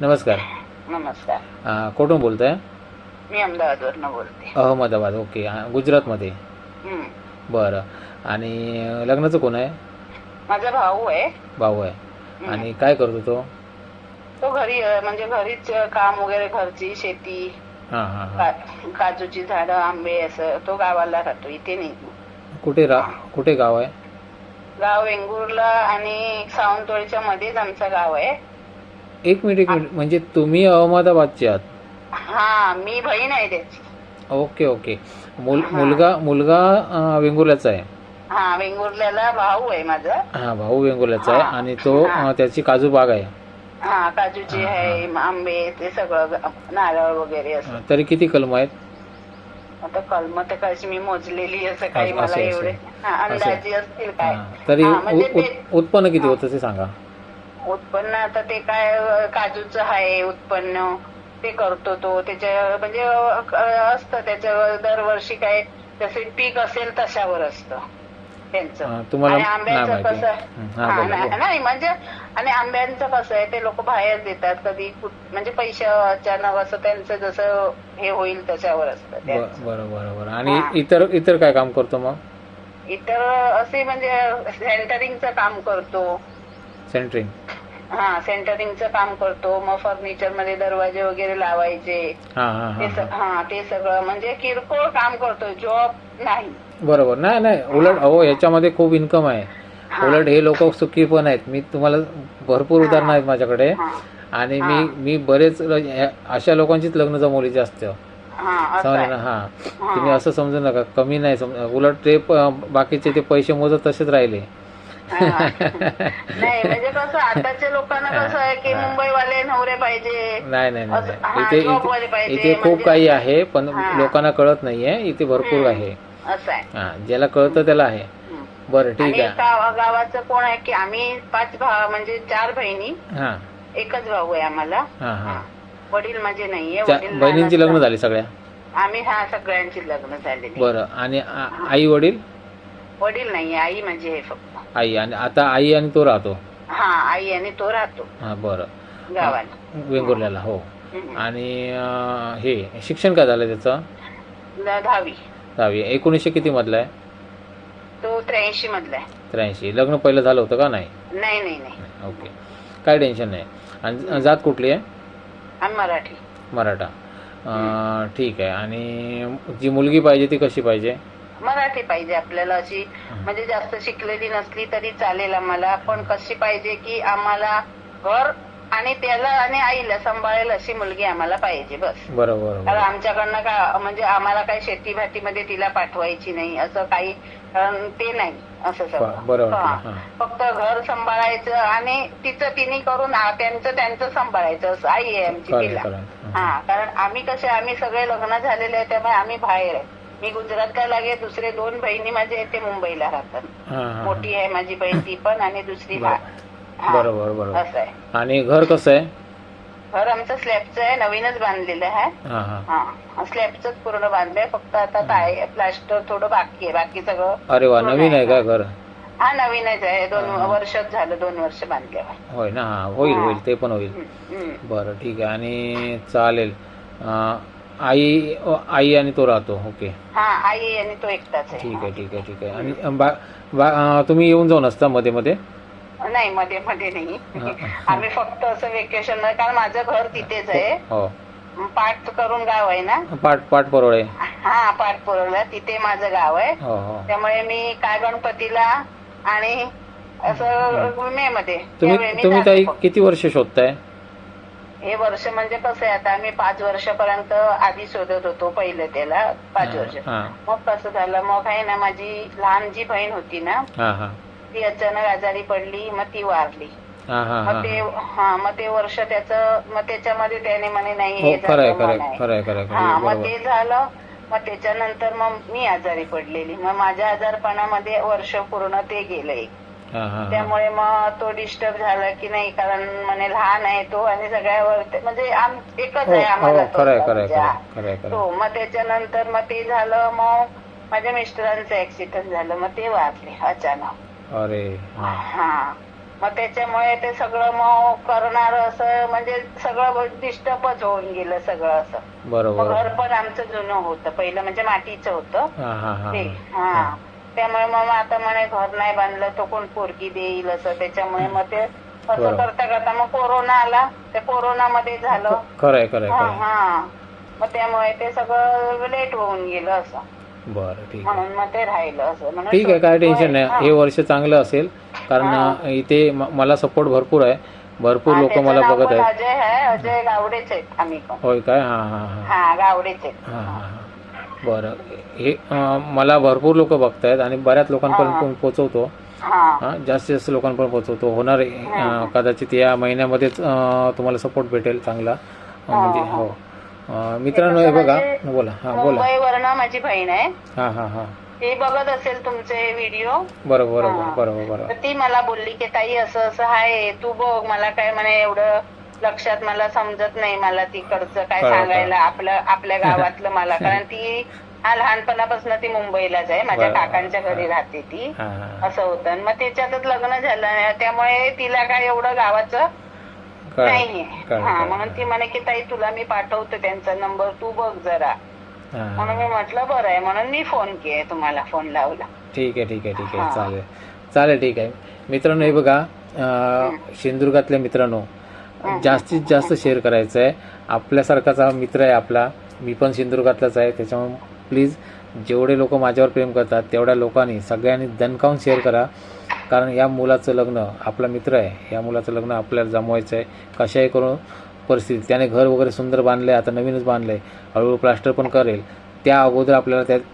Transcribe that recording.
नमस्कार. नमस्कार. अं, कुठून बोलताय? मी अहमदाबादवरनं बोलते. अहमदाबाद ओके. गुजरातमध्ये? हम्म. बरं. आणि अं, लग्नाचं कोण आहे? माझा भाऊ आहे. भाऊ आहे. आणि काय करतो तो? तो घरी अं, म्हणजे घरीच काम वगैरे घरची शेती हां हां हां. का- काजूची झाडं आंबे असं तो गावाला राहतो. इथे नाही कुठे रा कुठे गाव आहे? गाव वेंगुर्ला आणि सावंतवाडीच्या मध्येच आमचं गाव आहे. एक मिनिट एक मिनिट. म्हणजे तुम्ही अहमदाबादचे आहात? हा मी बहीण आहे त्याची. Okay okay. मुल मुलगा मुलगा अं, वेंगुर्ल्याचा आहे? हा वेंगुर्ल्याला भाऊ आहे माझा. हा भाऊ वेंगुर्ल्याचा आहे आणि तो अं, त्याची काजू बाग आहे. हा काजूची आहे आंबे ते सगळं ग- नारळ वगैरे असं. अं, तरी किती कलम आहेत? आता कलम तर कशी मी मोजलेली असं काही असं- मला असं- एवढे. हा, अंदाजी असतील काय. हां, तरी हा, म्हणजे उ- ते- उ- उत्पन्न किती होतं ते सांगा. उत्पन्न आता ते काय काजूचं आहे उत्पन्न ते करतो तो. त्याच्या म्हणजे असतं त्याच्या दरवर्षी काय जसे पीक असेल तशावर असतं त्यांचं. आणि आंब्याचं कसं हं, हां, हा, बोला, नाही म्हणजे आणि आंब्यांचं कसं आहे ते लोक बाहेर देतात कधी म्हणजे पैसे अचानक असं त्यांचं जसं हे होईल त्याच्यावर असतं ब- त्यांचं. बरं बरं बरं. आणि. इतर इतर काय काम करतो मग? इतर असे म्हणजे सेंटरिंगचं काम करतो. सेंटरिंग हा सेंटरिंगचं काम करतो. मग फर्निचरमध्ये दरवाजे वगैरे लावायचे. हां हां ते स- हा. ते सगळं. म्हणजे किरकोळ काम करतो. जॉब नाही. बरोबर. नाही नाही. उलट अहो याच्यामध्ये खूप इन्कम आहे. उलट हे लोक सुखी पण आहेत. मी तुम्हाला भरपूर उदाहरणं आहेत माझ्याकडे. हा. आणि मी मी बरेच ल- अशा लोकांचीच लग्न जमवली जास्त. हा असं समजलं आहे. ना हा. तुम्ही असं समजू नका. कमी नाही समज उलट ते प- बाकीचे ते पैसे मोजत तसेच राहिले. नाही म्हणजे कसं आताच्या लोकांना कसं आहे की मुंबईवाले नवरे पाहिजे. नाही नाही इथे खूप म्हणजे- काही आहे पण. लोकांना कळत नाहीये इथे भरपूर आहे. असं आहे. ज्याला कळतं त्याला आहे. बरं ठीक आहे. गाव- गावाचं कोण आहे की आम्ही पाच भाव म्हणजे चार बहिणी. एकच भाऊ आहे आम्हाला. वडील माझे नाहीये त्या वडील बहिणींची लग्न झाली सगळ्या. आम्ही हा सगळ्यांची लग्न झालेली. बरं आणि आई वडील? वडील नाहीये आई माझी आहे फक्त. आई आणि आता आई आणि तो राहतो. हा आई आणि तो राहतो. हा बरं. गावाला. वेंगुर्ल्याला हो. हम्म. आणि अं, हे शिक्षण काय झालं त्याचं? द- दहावी. दहावी. एकोणीसशे किती मधलं आहे? तो त्र्याऐंशी मधला आहे. त्र्याऐंशी. लग्न पहिलं झालं होतं का नाही? नाही नाही नाही. ओके. काय टेन्शन नाही. आणि जात कुठली आहे? आम्ही मराठी. मराठा. अं, ठीक आहे. आणि जी मुलगी पाहिजे ती कशी पाहिजे? मराठी पाहिजे आपल्याला अशी. म्हणजे जास्त शिकलेली नसली तरी चालेल आम्हाला. पण कशी पाहिजे की आम्हाला घर आणि त्याला आणि आईला सांभाळेल अशी मुलगी आम्हाला पाहिजे बस. बरोबर कारण आमच्याकडनं का म्हणजे आम्हाला काही शेती भाटीमध्ये तिला पाठवायची नाही असं काही कारण ते नाही असं सगळं फक्त घर सांभाळायचं आणि तिचं तिने करून त्यांचं त्यांचं सांभाळायचं असं आई आहे आमची तिला. हा कारण आम्ही कसे आम्ही सगळे लग्न झालेले आहे त्यामुळे आम्ही बाहेर आहे. मी गुजरातला लागे दुसरे दोन बहिणी माझे ते मुंबईला राहतात. मोठी आहे माझी बहीण ती पण आणि दुसरी बरं. बरोबर बरोबर. असं आहे. आणि घर कसं आहे? घर आमचं स्लॅबचं आहे नवीनच बांधलेलं आहे. हां हां. हा स्लॅबच पूर्ण बांधलंय फक्त आता काय प्लास्टर थोडं बाकी आहे बाकी सगळं अरे वा नवीन आहे का घर? हा नवीनच आहे दोन. वर्षच झालं दोन वर्ष बांधल्यावर. होय ना होईल. होईल ते पण होईल. बरं ठीक आहे. आणि चालेल. आई आई आणि तो राहतो ओके हा आई आणि तो एकटाच आहे. ठीक आहे ठीक आहे ठीक आहे. आणि अं, बा बा अं, तुम्ही येऊन जाऊन असता मध्ये मध्ये? नाही मध्ये मध्ये नाही. आम्ही फक्त असं वेकेशन कारण माझं घर तिथेच आहे. हो. पाठ करून गाव आहे ना? पाठ पाठ परवड. आहे हा पाठ तिथे माझं गाव आहे. हो हो. त्यामुळे मी काय गणपतीला आणि असं मे मध्ये त्यावेळी तुम्ही मी तुम्ही जाते ताई फक्त. किती वर्ष शोधताय? हे वर्ष म्हणजे कसं आहे आता आम्ही पाच वर्षापर्यंत आधी शोधत होतो पहिलं त्याला पाच वर्ष. मग कसं झालं मग आहे ना माझी लहान जी बहीण होती ना ती अचानक आजारी पडली मग ती वारली. हां हां मग ते हा. मग ते वर्ष त्याचं मग त्याच्यामध्ये त्याने म्हणे नाही हो हे झालं, हा मग ते झालं मग त्याच्यानंतर मग मी आजारी पडलेली. मग माझ्या आजारपणामध्ये वर्ष पूर्ण ते गेलं एक. त्यामुळे मग तो डिस्टर्ब झाला की नाही कारण म्हणे लहान आहे तो आणि सगळ्यावर म्हणजे आम एकच आहे आम्हाला तो मग त्याच्यानंतर मग ते झालं मग माझ्या मिस्टरांचं ऍक्सिडेंट झालं मग ते वारले अचानक. अरे हां. मग त्याच्यामुळे ते सगळं मग करणार असं म्हणजे सगळं डिस्टर्बच होऊन गेलं सगळं असं. मग बरोबर घर पण आमचं जुनं होतं पहिलं म्हणजे मातीचं होतं. ते हा. त्यामुळे मग आता म्हणे घर नाही बांधलं तो कोण पोरगी देईल असं. त्याच्यामुळे मग ते असं बरोबर. करता करता मग कोरोना आला. त्या कोरोनामध्ये झालं. खरंय खरंय हा खरंय. हा. मग त्यामुळे ते सगळं लेट होऊन गेलं असं. बरं ठीक आहे. म्हणून मग ते राहिलं असं. म्हणून ठीक आहे काय टेन्शन हा. नाही. हे. वर्ष चांगलं असेल. कारण इथे म- मला सपोर्ट भरपूर आहे. भरपूर हा, लोक त्याचं मला नाव बघत पण आहेत. अजय आहे. अजय गावडेच आहेत आम्ही पण. होय काय? हा हा हा. हा गावडेच आहेत. हा हा हा. बरं. हे मला भरपूर लोक बघतायत आणि बऱ्याच लोकांपर्यंत हा. पोहोचवतो हा. हा जास्तीत जास्त लोकांपर्यंत पोहोचवतो होणार अं, कदाचित या महिन्यामध्येच तुम्हाला सपोर्ट भेटेल चांगला. अं, म्हणजे हो. अं, मित्रांनो हे बघा. बोला. हा बोला. माझी बहीण आहे. हा हा हा. ती बघत असेल तुमचे व्हिडिओ बरोबर हा. बरोबर बरोबर. ती मला बोलली की ताई असं असं आहे. तू बघ मला काय म्हणे एवढं लक्षात मला समजत नाही मला तिकडचं काय सांगायला आपलं आपल्या गावातलं मला. कारण ती हा लहानपणापासून ती मुंबईलाच आहे. माझ्या. काकांच्या घरी राहते ती. हा हा. असं होतं. आणि मग त्याच्यातच लग्न झालं. त्यामुळे तिला काय एवढं गावाचं कळलं नाहीये. कळलं, हा कळलं. म्हणून ती म्हणे की ताई तुला मी पाठवतो त्यांचा नंबर. तू बघ जरा. हा, हा. म्हणून मी म्हटलं बरं आहे. म्हणून मी फोन केला तुम्हाला फोन लावला. ठीक आहे ठीक आहे ठीक हा. आहे चालेल. चालेल ठीक आहे. मित्रांनो हे बघा अं, सिंधुदुर्गातल्या मित्रांनो जास्तीत जास्त शेअर करायचं आहे आपल्यासारखाचा हा मित्र आहे आपला. मी पण सिंधुदुर्गातलाच आहे. त्याच्यामुळे प्लीज जेवढे लोक माझ्यावर प्रेम करतात तेवढ्या लोकांनी सगळ्यांनी दणकावून शेअर करा. कारण या मुलाचं लग्न आपला मित्र आहे. या मुलाचं लग्न आपल्याला जमवायचं आहे कशाही करून परिस्थिती. त्याने घर वगैरे सुंदर बांधलं आहे आता नवीनच बांधलं आहे हळूहळू प्लास्टर पण करेल. त्या अगोदर आपल्याला त्या त्या